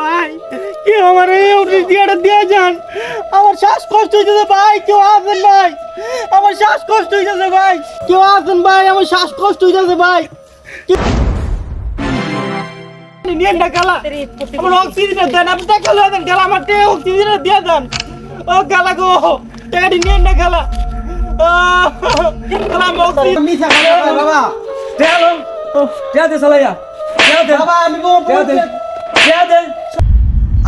ভাই কেউ আমার এই অক্সিজেনটা দিয়ে যান? আমার শ্বাসকষ্ট হইতেছে ভাই কেউ আসেন ভাই? আমার শ্বাসকষ্ট হইতেছে ভাই কেউ আসেন ভাই? আমার শ্বাসকষ্ট হইতেছে ভাই। নিয়েন না গালা। আমার অক্সিজেন দেন আপনি টাকা লয়ে দেন গালা আমার টাকা অক্সিজেন দিয়ে দেন। ও গালা গো টাকাটি নিয়েন না গালা। আমার অক্সিজেন মিছা কয় বাবা। টেলো টেতে চালাইয়া টেতে বাবা আমি কোনো টেতে টেতে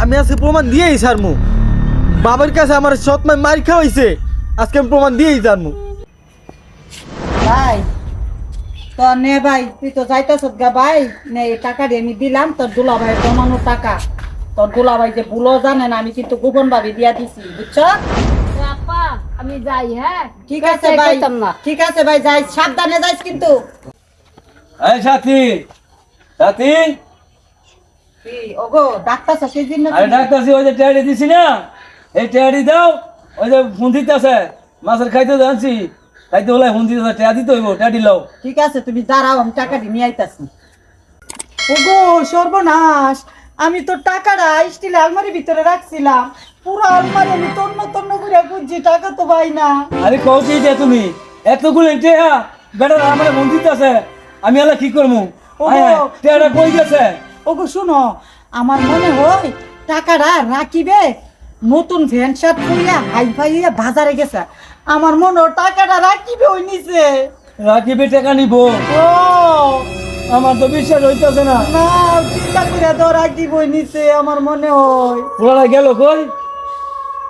আমি আজকে প্রমাণ দিয়েই ছাড়মু। বাবার কাছে আমার সৎ মাই মার খাওয়াইছে আজকে আমি প্রমাণ দিয়েই ছাড়মু। ভাই তো নে ভাই তুই তো যাইতেছ গা ভাই। নে এই টাকা দিয়ে আমি দিলাম তোর দুলা ভাই জমানো টাকা। তোর দুলা ভাই যে ভুলো জানে না আমি কিন্তু গোপন ভাবে দিয়া দিছি বুঝছ? আপা আমি যাই হ্যাঁ? ঠিক আছে ভাই ঠিক আছে ভাই যাই সাবধানে যাইস কিন্তু। এই সাথী সাথী। ওগো ডাক্তার সেই জন্য আরে ডাক্তারছি ওই যে টেয়ারি দিছি না? এই টেয়ারি দাও ওই যে ফোন দিতেছে মাছের খাইতে জানছি খাইতে হলে ফোন দিতেছে টেয়া দিতে হইব টেয়ারি লও। ঠিক আছে তুমি দাঁড়াও আমি টাকাটি নিয়ে আইতাছি। ওগো সর্বনাশ আমি তো টাকাটা স্টিল আলমারির ভিতরে রাখছিলাম। পুরো আলমারি আমি তন্ন তন্ন করে খুঁজছি টাকা তো পাই না। আরে কও কি যে তুমি? এতগুলো বেটার আমার ফোন দিতেছে আমি এলা কি করব। টেয়াটা কই গেছে? ওগো শুনো আমার মনে হয় টাকাটা রাখিবে নতুন ভ্যান শার্ট পরিয়া হাই ফাইয়া বাজারে গেছে। আমার মনে হয় টাকাটা রাখিবে ওই নিচে। রাখিবে টাকা নিব। ও। আমার তো বিশ্বাস হইতেছে না। না চিন্তা করে তো রাখিব ওই নিচে আমার মনে হয়। পোলাটা গেল কই?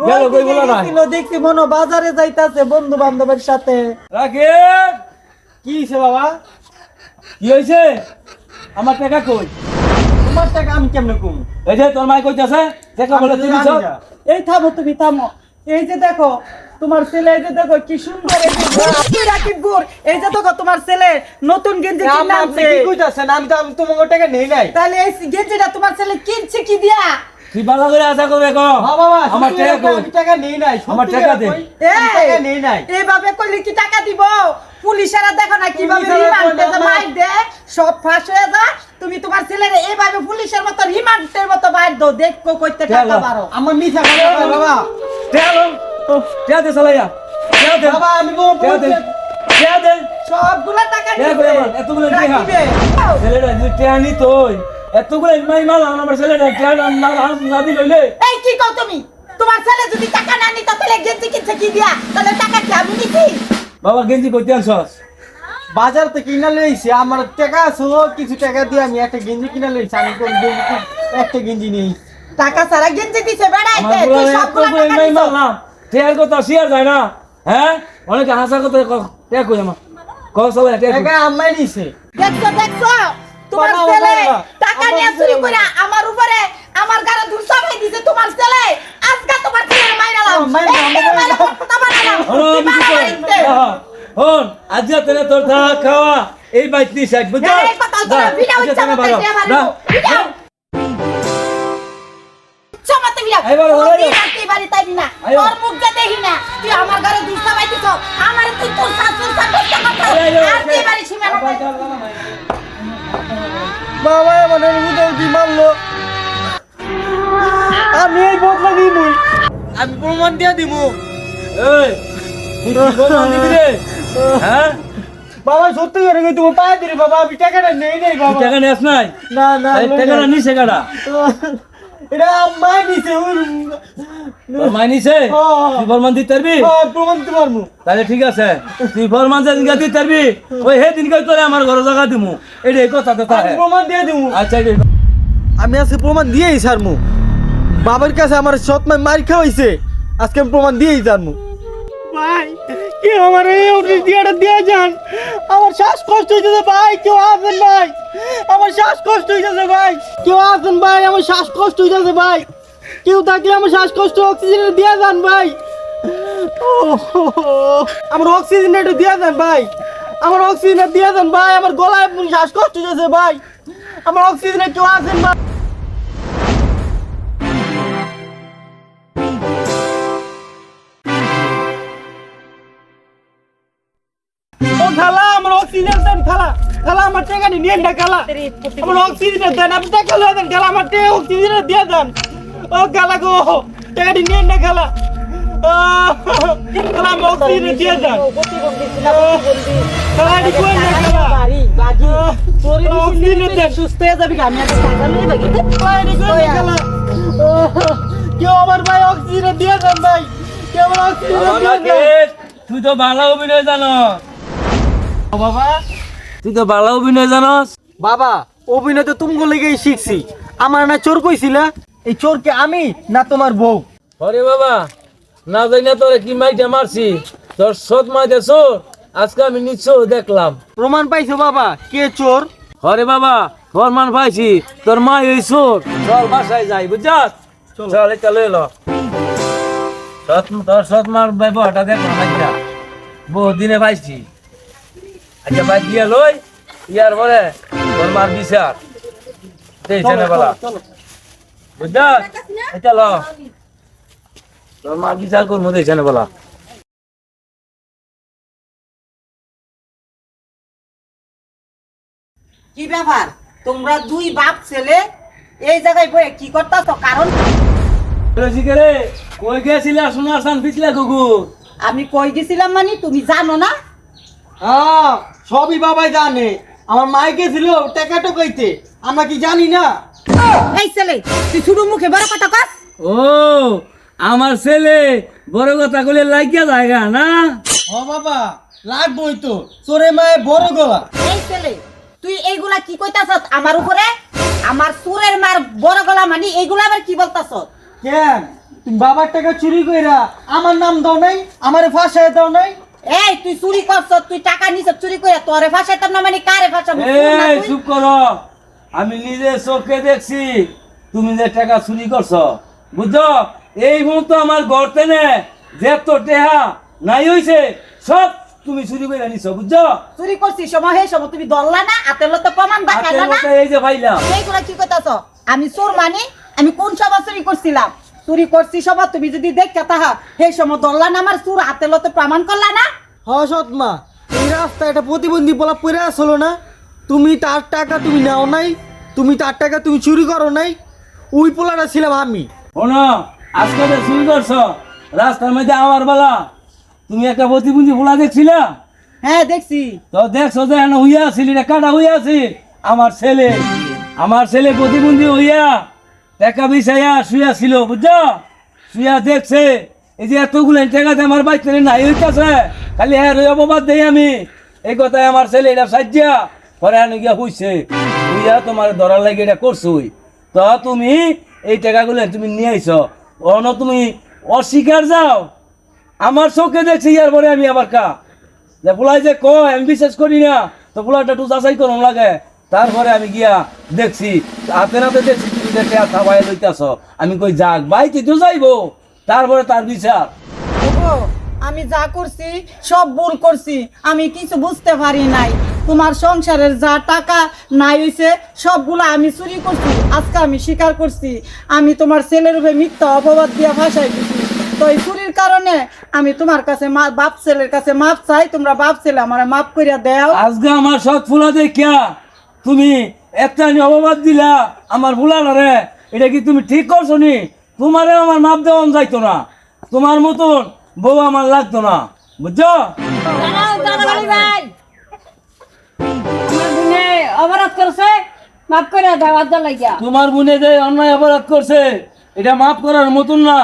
গেল কই পোলাটা গেছিল, দেখছি মনে বাজারে যাইতাছে বন্ধু বান্ধবের সাথে। রাখে কি হয়েছে বাবা? কি হয়েছে আমার টাকা কই? তোমার টাকা আমি কেমনে কম? এই যে তোর মাই কইতাছে টাকা বলে তুমি সব এই থামো তুমি থামো। এই যে দেখো তোমার ছেলে এই যে দেখো কি সুন্দর এই যে গোর, কি রাখিব গোর। এই যে দেখো তোমার ছেলে নতুন গেঞ্জি কিনে আনছে। কি কইতাছেন আমি তো আমি তোমাকে টাকা নেই নাই। তাহলে এই গেঞ্জিটা তোমার ছেলে কিনছে কি দিয়া? তুই ভালো করে আশা করবে কো? আমার টাকা কথা, কই? আমি টাকা নেই নাই আমার টাকা দে। টাকা নেই নাই। এইভাবে কইলে কি টাকা দিব? পুলিশেরা দেখো না কীভাবে রিমান্ডে মাইর দে সব ফাঁস হয়ে যায় তুমি তোমার ছেলের এইভাবে পুলিশের মতো রিমান্ডের মতো বাইর দাও দেখো কইতে টাকা। পারো আমার মিছা কথা বাবা। টেলো। টেয়াতে চালাইয়া টেয়াতে বাবা আমি কোনো টেয়াতে টেয়াতে সবগুলা টাকা আমার এতগুলো টাকা ছেলেটা যদি টেয়া তোই এতগুলো মাই মাল আমার ছেলেটা না না দি লইলে এই কি কও তুমি? তোমার ছেলে যদি টাকা না নিত তাহলে গেঞ্জি কিনছে কি দিয়া? তাহলে টাকা কি আমি নিছি? বাবা গেঞ্জি কইতে আনছস বাজার থেকে কিনা লইছি আমার টাকা আছে ও কিছু টাকা দিয়ে আমি একটা গেঞ্জি কিনা লইছি আমি কোন গেঞ্জি কি- একটা গেঞ্জি নেই। টাকা ছাড়া গেঞ্জি দিছে বেড়াইতে তুই সবগুলা টাকা। মাল না টেয়ার কথা শেয়ার যায় না হ্যাঁ? অনেকে হাসা কথা টেয়া কই আমার? কও টেয়া টাকা আম্মাই নিছে দেখছ দেখছ তোমার ছেলে টাকা নিয়ে চুরি করে আমার উপরে আমার এই, এই, এই, আর তুই বাড়ি সীমা বাবা আমার উদয় দি মারলো। আমি এই বদলা দিমু আমি প্রমাণ দিয়া দিমু। এই তুই কি বলছিস দিবি রে? হ্যাঁ? বাবা সত্যি করে কই তুমি পায়ে দিরে বাবা আমি টাকাটা নেই নাই বাবা। টাকা নিস নাই? না না টাকাটা নিছে কাটা এটা আম্মাই নিছে মাই নিছে। তুই ফরমান দিতে পারবি? প্রমাণ দিতে পারব। তাহলে ঠিক আছে। তুই ফরমান যে দিনকে দিতে পারবি ওই হে দিনকে তোরে আমার ঘরে জায়গা দিমু। এটা এই কথা তো প্রমাণ দিয়ে দিমু। আচ্ছা আমি আজকে প্রমাণ দিয়েই ছাড়মু। বাবার কাছে আমার সৎ মাই মার খাওয়াইছে আজকে আমি প্রমাণ দিয়েই ভাই কেউ আমার এই অক্সিজেনটা দিয়ে যান? আমার শ্বাসকষ্ট হইতেছে ভাই, কেউ আসেন ভাই? আমার শ্বাস শ্বাসকষ্ট হইতেছে ভাই, কেউ আসেন ভাই? আমার শ্বাসকষ্ট হইতেছে ভাই। কেউ থাকলে আমার শ্বাসকষ্ট অক্সিজেন দিয়ে যান ভাই। আমার অক্সিজেন একটু দিয়ে দেন ভাই। আমার অক্সিজেন দিয়ে যান ভাই। আমার গলায় শ্বাসকষ্ট হইতেছে ভাই। আমার অক্সিজেন কেউ আসেন ভাই? খালা আমার অক্সিজেন দেন খালা খালা আমার টাকাটি নিয়ে না খালা আমার অক্সিজেন দেন আপনি টাকা লয়ে দেন খালা আমার টাকা অক্সিজেন দিয়ে দেন। ও খালা গো টাকাটি নিয়ে না খালা খালা আমার অক্সিজেন দিয়ে দেন। খালা কই না খালা অক্সিজেন দেন। সুস্থ হয়ে যাবি আমি আগে টাকা লই খালা এটি কই না খালা আহ, কেউ আমার ভাই অক্সিজেন দিয়ে দেন ভাই। কেউ আমার অক্সিজেন দিয়ে দেন। তুই তো ভালো অভিনয় জানো। বাবা তুই তো ভালো অভিনয় জানস। বাবা অভিনয় তো তুমি লেগেই শিখছি। আমার না চোর কইছিলা? এই চোর কে আমি না তোমার বউ? হরে বাবা না জানি না তোরে কি মাইটা মারছি? তোর সৎ মাইটা চোর আজকে আমি নিশ্চয় দেখলাম। প্রমাণ পাইছো বাবা কে চোর? হরে বাবা ফরমান পাইছি তোর মা এই চোর। চল বাসায় যাই বুঝছস? চল। এটা লই লো। তোর সৎ মার ব্যবহারটা দেখলাম আজকে বহু দিনে পাইছি। আচ্ছা ভাই দিয়ে লই ইয়ার পরে তোর মার বিচার দেখছে না বলা। বুঝছস এটা ল। তোর মার বিচার করব? দেখছে না বলা। কি ব্যাপার? তোমরা দুই বাপ ছেলে এই জায়গায় বয়ে কি করতেছ? কারণ রে? কই গেছিলা? সোনার সান পিছলা কুকুর। আমি কই গেছিলাম মানে তুমি জানো না? হ্যাঁ সবই বাবাই জানে। আমার মাইকে ছিল টাকা টোকাইতে আমরা কি জানি না? এই ছেলে তুই শুরু মুখে বড় কথা কস। ও আমার ছেলে বড় কথা কইলে লাগিয়া জায়গা না? ও বাবা লাগবই তো। চোরে মায়ে বড় গলা। এই ছেলে তুই এইগুলা কি কইতাছ আমার উপরে? আমার সুরের মার বড় গলা মানে এইগুলা আবার কি বলতাছ কেন? তুমি বাবার টাকা চুরি কইরা আমার নাম দাও নাই আমারে ফাঁসায় দাও নাই? এই তুই চুরি করছ তুই টাকা নিছ চুরি করে তোরে ফাঁসাইতাম না মানে কারে ফাঁসাবো? এই চুপ করো। আমি নিজে চোখে দেখছি তুমি যে টাকা চুরি করছ। বুঝছ? এই মুহূর্তে আমার গড়তে নে যে তো টেহা নাই হইছে সব তুমি চুরি করে নিছো বুঝছ? চুরি করছি সময় হে সময় তুমি দললা না আতেল তো প্রমাণ দেখাইলা না? এই যে পাইলাম এইগুলা কি কইতাছ? আমি চোর মানে আমি কোন সময় চুরি করছিলাম? চুরি করছি সময় তুমি যদি দেখতে তাহা সেই সময় দললা না আমার চুর আতেল লতে প্রমাণ করলা না? হ সৎমা এই রাস্তায় একটা প্রতিবন্ধী বলা পড়ে আসলো না। তুমি তার টাকা তুমি নাও নাই তুমি তার টাকা তুমি চুরি করো নাই। ওই পোলাটা ছিলাম আমি। শোনো আজকে যে চুরি করছ রাস্তার মধ্যে আমার বেলা তুমি একটা প্রতিবন্ধী ভোলা দেখছিলা? হ্যাঁ দেখছি। তো দেখছ যে এনে হইয়া আছিলি রে কাটা হইয়া আছি আমার ছেলে আমার ছেলে প্রতিবন্ধী হইয়া টাকা বিছাইয়া শুয়া ছিল, বুঝছ? শুয়া দেখছে, এই যে এতগুলো টাকাতে আমার বাইক নাই হইতাছে, খালি হ্যাঁ রই অপবাদ দেই আমি। এই কথায় আমার ছেলে এটা সাজ্জা, পরে আনি গিয়া হইছে। হইয়া তোমার ধরার লাগে এটা করছুই। তো তুমি এই টাকাগুলো তুমি নিয়ে আইছ। অন, তুমি অস্বীকার যাও। আমার চোখে দেখছি ইয়ার পরে আমি আবার কা। যে পোলাই যে কয়, আমি বিশ্বাস করি না। তো পোলাটা একটু যাচাই করুন লাগে। তারপরে আমি গিয়া দেখছি। হাতে নাতে দেখছি যে টেয়া থাবাই লইতাছ? আমি কই যাক ভাই তুই তো যাইবো। তারপরে তার বিচার। আমি যা করছি সব ভুল করছি। আমি কিছু বুঝতে পারি নাই। তোমার সংসারের যা টাকা নাই হইছে সবগুলো আমি চুরি করছি আজকে আমি স্বীকার করছি। আমি তোমার ছেলের উপরে মিথ্যা অপবাদ দিয়ে ভাষায় দিছি। তো এই চুরির কারণে আমি তোমার কাছে মা- বাপ ছেলের কাছে মাপ চাই। তোমরা বাপ ছেলে আমার মাপ করিয়া দেও। আজকে আমার সৎ ফুলা দেখিয়া তুমি একটা অপবাদ দিলা আমার ফুলালা রে। এটা কি তুমি ঠিক করছ নি? তোমারে আমার মাপ দেওয়ান যাইতো না। তোমার মতন বউ আমার লাগতো না। বুঝছ? অপরাধ করছে? মাফ করে দাও আজ লাগিয়া। তোমার বোনে যে অন্যায় অপরাধ করছে এটা মাফ করার মতন না।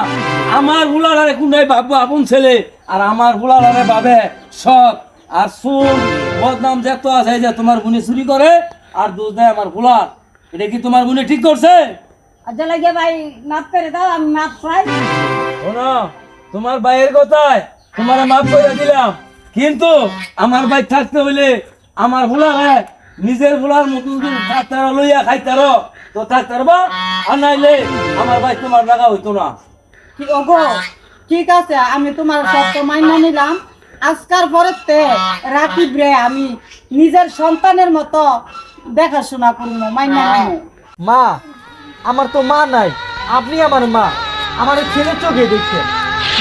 আমার বুলারে কোনটাই ভাববো আপন ছেলে। আর আমার বুলারে ভাবে সৎ আর সুর। বদনাম যে তো আছে যে তোমার বোনে চুরি করে আর দোষ দেয় আমার বুলার এটা কি তোমার বোনে ঠিক করছে? আজ লাগিয়া ভাই মাফ করে দাও আমি মাফ চাই। শোনো তোমার ভাইয়ের কথায় তোমার মাফ করে দিলাম। কিন্তু আমার ভাই থাকতে হইলে আমার ভুলারে নিজের ভুলার মতো যদি থাকতে লইয়া খাইতে পারো, তো থাকতে পারবা আর নাইলে আমার ভাই তোমার লাগা হইতো না। কি- ওগো ঠিক আছে আমি তোমার সত্য মান্য নিলাম। আজকার পরেতে রাকিব রে আমি নিজের সন্তানের মতো দেখাশোনা করব মান্য নিবো। মা আমার তো মা নাই। আপনি আমার মা। আমার ছেলে চোখে দেখছে।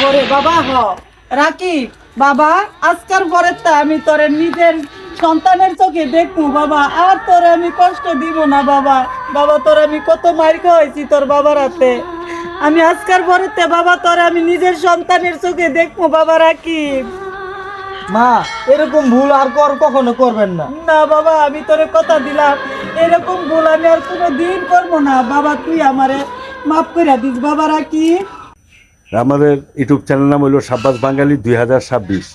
ওরে বাবা হ। রাকিব বাবা আজকার পরেতে আমি তোরে নিজের সন্তানের চোখে দেখব বাবা। আর তোর আমি কষ্ট দিব না বাবা। বাবা তোর আমি কত মার খাওয়াইছি তোর বাবার হাতে। আমি আজকার পরেতে বাবা তোর আমি নিজের সন্তানের চোখে দেখব বাবা রাকিব। মা এরকম ভুল আর কর কখনো করবেন না। না বাবা আমি তোরে কথা দিলাম। এরকম ভুল আমি আর কোনো দিন করব না। বাবা তুই আমারে মাফ করে দিস। বাবারা কি? আমাদের ইউটিউব চ্যানেল নাম হইল সাব্বাস বাঙালি দুই হাজার ছাব্বিশ।